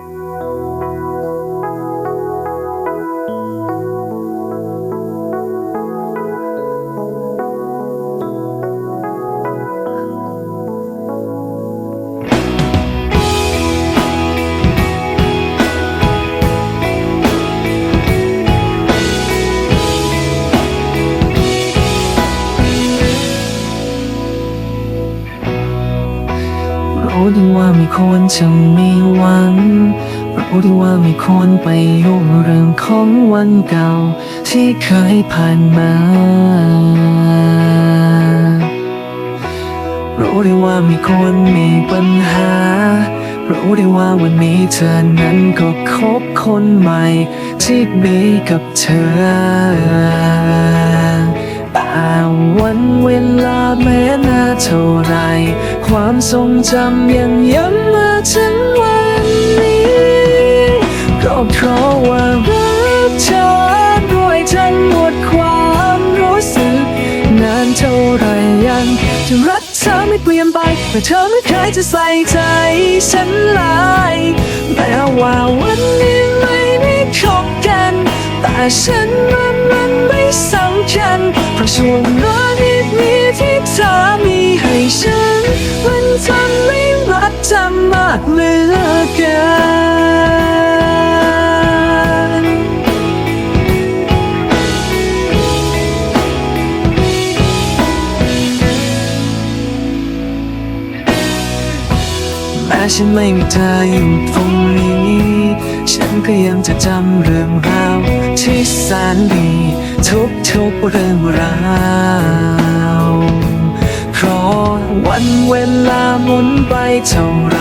Música รู้ดีว่าไม่ควรจะมีหวังรู้ดีว่าไม่ควรไปยุ่งเรื่องของวันเก่า ที่เคยผ่านมา รู้ดีว่าไม่ควรมีปัญหา รู้ดีว่าวันนี้เธอนั้นก็คบคนใหม่ ที่ดีกับเธอแต่วันเวลาแม้นานเท่าไร ความทรงจำยังย้ำมาถึงวันนี้ ก็เพราะว่ารักเธอด้วยทั้งหมดความรู้สึก นานเท่าไรยังจะรักเธอไม่เปลี่ยนไปแต่เธอไม่เคยจะใส่ใจฉันเลยแม้ว่าวันนี้ไม่ได้คบกัน แต่ฉันมันมัน รักเธอมากเหลือเกินแม้ฉันไม่มีเธออยู่ตรงนี้ ฉันก็ยังจะจำเรื่องราวที่แสนดีทุกๆเรื่องราว วันเวลาหมุนไปเท่าไร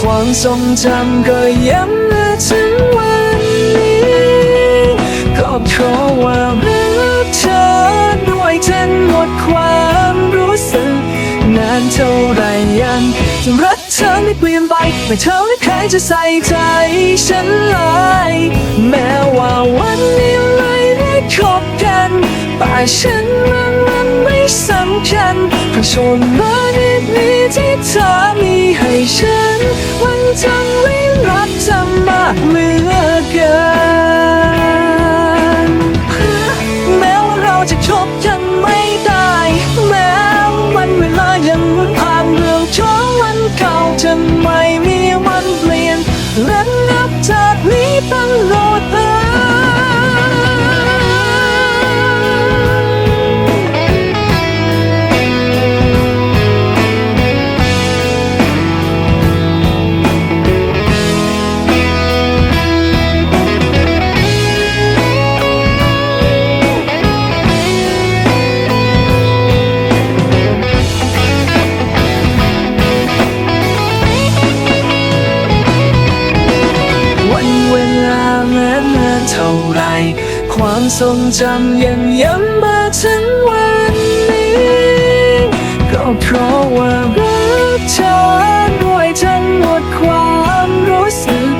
ความทรงจำก็ย้ำมาถึงวันนี้ ก็เพราะว่ารักเธอด้วยทั้งหมดความรู้สึก นานเท่าไรยังจะรักเธอไม่เปลี่ยนไปไม่เท่าที่ใครจะใส่ใจฉันเลยแม้ว่าวันนี้ไม่ได้คบกันแต่ฉันมันมันไม่สำคัญ ชนมานิดนี้ที่เธอมีให้ฉัน วันจังวิรักจะมากเหลือเกินแม้ว่าเราจะจบกัน ทรงจำยังย้ำมาถึงวันนี้ ก็เพราะว่ารักเธอด้วยทั้งหมดความรู้สึก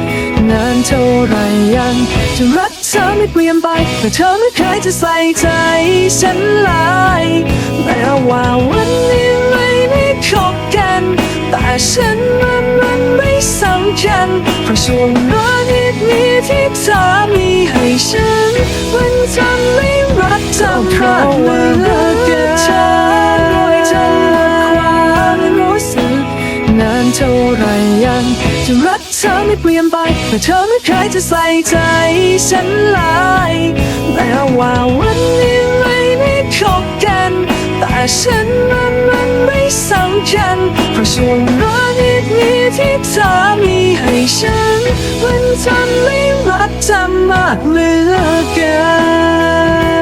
นานเท่าไรยัง จะรักเธอไม่เปลี่ยนไปแต่เธอไม่เคยจะใส่ใจฉันเลยแม้ว่าวันนี้ไม่ได้คบกัน แต่ฉันมันมันไม่สำคัญเพราะช่วงเวลานี้นี้ที่เธอมีให้ฉันมัน ทำให้รักเธอมากเหลือเกินเธอด้วยทั้งหมดความรู้สึกนานเท่าไรยังจะรักเธอไม่เปลี่ยนไปแต่เธอไม่เคยจะใส่ใจฉันเลยแม้ว่าวันนี้ไม่ได้คบกัน แต่ฉันมันมันไม่สำคัญเพราะช่วงเวลานี้นี้ที่เธอมีให้ฉันมันทำให้ รักจำมากเหลือเกิน